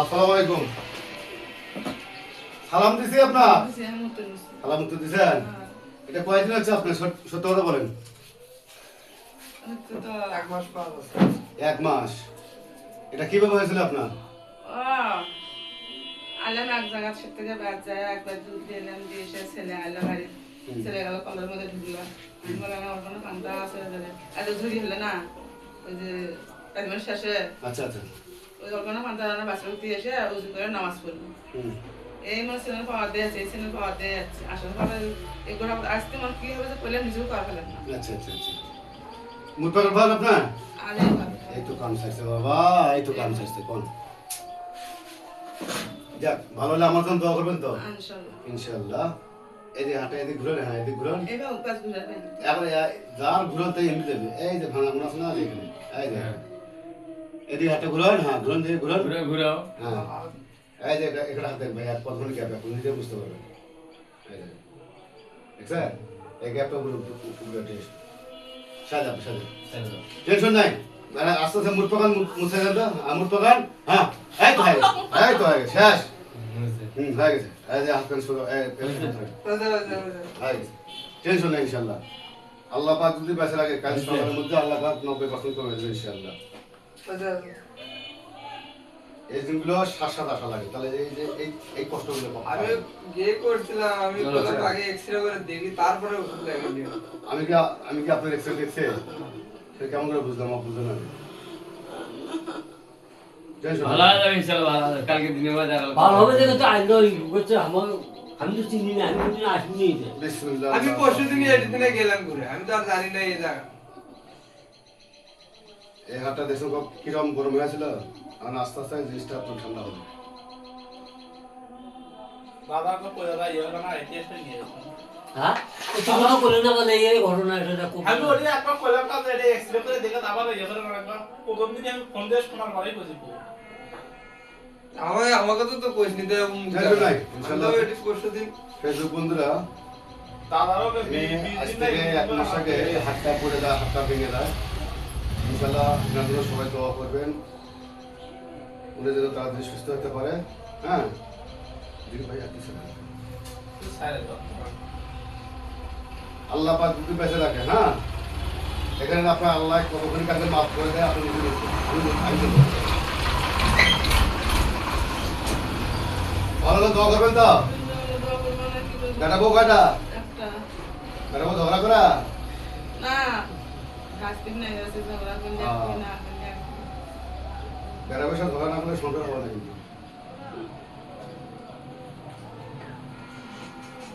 আসসালামু আলাইকুম। সালাম দিছি আপনার? সালাম তো দিছেন? এটা কয়দিন হচ্ছে আপনি? সত্য কথা বলেন। এক মাস এটা কীভাবে হয়েছিল আপনার? আলাম এক জায়গা থেকে বাদ যায় একবার দুধ দিলাম দিয়ে এসে ছেলে আলো বাড়ি। ছেলে গেল কলের মধ্যে ঢুকলো। বলে না কোনো কান্তা আছে? এত ঝুড়ি হলো না। ওই যে শেষে। আচ্ছা আচ্ছা। ওই কান্তা বাসা উঠতে এসে উজু করে নামাজ পড়ল এই মনে ছেলে পাওয়া এই ছেলে পাওয়া দিয়ে যাচ্ছে আসলে এগুলো আসতে মনে কি হবে যে করলে নিজেও করা ফেলেন না। আচ্ছা আচ্ছা আচ্ছা। ভালো আপনার? এই। এই তো কাম চাইছে বাবা এই তো কাম চাইছে কোন? যাক ভালো হলে আমার জন্য দোয়া করবেন তো? ইনশাআল্লাহ ইনশাআল্লাহ এদিকে হাঁটা এদিকে ঘুরে হ্যাঁ উপাস পাই এই- যার ঘুরন তাই এমনি দেবে এই যে ভাঙা মোনা শোনা আছে এই যে। এদিকে হাঁটা ঘুরন হ্যাঁ ঘুরন দিয়ে ঘুরন। ঘুরে ঘুরেও। হ্যাঁ এই যে এখানে হাত দেখবে এক গ্যাপ নিজে বুঝতে পারবেন। যে দেখছেন? এই গ্যাপটা পুরো টেস্ট সাজা সাজা। টেনশন নাই। মানে আস্তে আস্তে মুঠ পাকান মুছে তো আর মুঠ পাকান হ্যাঁ এই তো হয়ে গেছে এই তো হয়ে গেছে শেষ। হুম হয়ে গেছে। এই যে হাত শুরু। হয়ে গেছে। টেনশন নেই ইনশাল্লাহ আল্লাহ পাক যদি বেঁচে রাখে কাল সকালের মধ্যে আল্লাহ পাক নব্বই পার্সেন্ট করে দেবে ইনশাল্লাহ এই দিনগুলো সাত সাত আসা লাগে। তাহলে এই যে এই এই কষ্টগুলো আমি গিয়ে করছিলাম আমি আগে এক্সরে করে দেখি তারপরে ওষুধ লাগিয়ে আমি। কি আমি কি আপনার এক্সরে দেখছে? সে কেমন করে বুঝলাম আমার বুঝলাম না ভালো ভালো কালকে দেখা ভালো হবে দেখে তো আইলো করছে। আমার আমি তো চিনি না আমি আসিনি বিসমিল্লাহ। আমি পরশু দিন এটি দিনে গেলাম ঘুরে। আমি তো আর জানি না এই জায়গা। এই হাতটা দেখছ কিরম গরম হয়েছিল আর আস্তে আস্তে জিনিসটা একটু ঠান্ডা হবে। ইয়ে। হ্যাঁ? ইয়ে আমাকে তো কোচ নিতে ফেসবুক বন্ধুরা দাদারও এক মাস আগে হাতটা পড়ে দেয় হাতটা ভেঙে দেয় ইনশাল্লাহ আপনাদেরও সবাই দোয়া করবেন। উনি যেন তাড়াতাড়ি সুস্থ হতে পারে। হ্যাঁ? দিন ভাই আর কিছু আল্লাহ পাক যদি বেঁচে রাখে হ্যাঁ? এখানে আপনার আল্লাহ কতক্ষণ কাছে মাফ করে দেয় আপনি। ভালো করে দোয়া করবেন তো? কয়টা? ঝগড়া করা? গাছ থেকে নিয়ে যাচ্ছে ঝগড়া করলে আহ। কি না করলে কি। বেটা বউয়ের সাথে ঝগড়া না করলে সংসার হবে না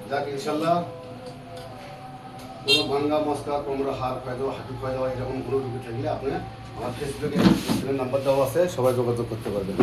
যাক ইনশাল্লাহ কোনো ভাঙ্গা মস্কা কোমরা খাই দেওয়া হাঁটু দেওয়া এরকম কোনো রুগী থাকলে আপনি আমার ফেসবুকে নাম্বার দেওয়া আছে সবাই যোগাযোগ করতে পারবেন